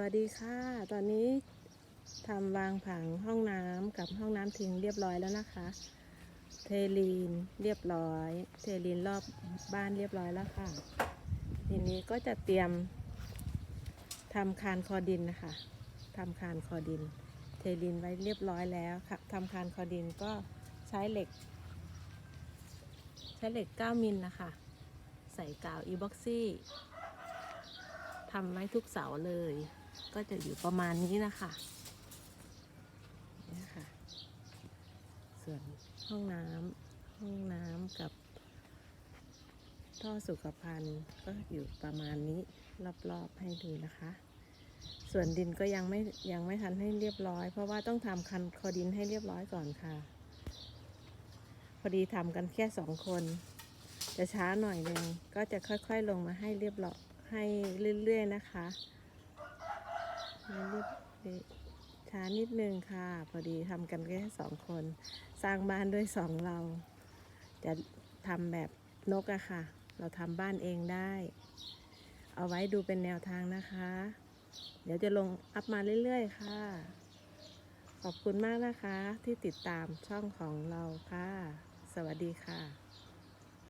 วัสดีค่ะ ตอนนี้ทำวางผังห้องน้ำกับห้องน้ำทิ้งเรียบร้อยแล้วนะคะ เทลีนเรียบร้อย เทลีนรอบบ้านเรียบร้อยแล้วค่ะ ทีนี้ก็จะเตรียมทำคานคอดินนะคะทำคานคอดิน เทลีนไว้เรียบร้อยแล้วค่ะทำคานคอดินก็ใช้เหล็ก ใช้เหล็ก 9 มิลนะคะ ใส่กาวอีบ็อกซี่ ทำไว้ทุกเสาเลย ก็จะอยู่ประมาณนี้นะคะนี่ค่ะ ส่วนห้องน้ำห้องน้ำกับ ท่อสุขภัณฑ์ก็อยู่ประมาณนี้รอบๆให้ดูนะคะ ส่วนดินก็ยังไม่ยังไม่ทันให้เรียบร้อย เพราะว่าต้องทำคันคอดินให้เรียบร้อยก่อนค่ะ พอดีทำกันแค่สองคนจะช้าหน่อยหนึ่งก็จะค่อยๆลงมาให้เรียบร้อย ให้เรื่อยๆนะคะเรียบช้านิดนึงค่ะ พอดีทำกันแค่สองคน สร้างบ้านด้วยสองเรา จะทำแบบนกอะค่ะ เราทำบ้านเองได้ เอาไว้ดูเป็นแนวทางนะคะ เดี๋ยวจะลงอัพมาเรื่อยๆค่ะ ขอบคุณมากนะคะที่ติดตามช่องของเราค่ะ สวัสดีค่ะ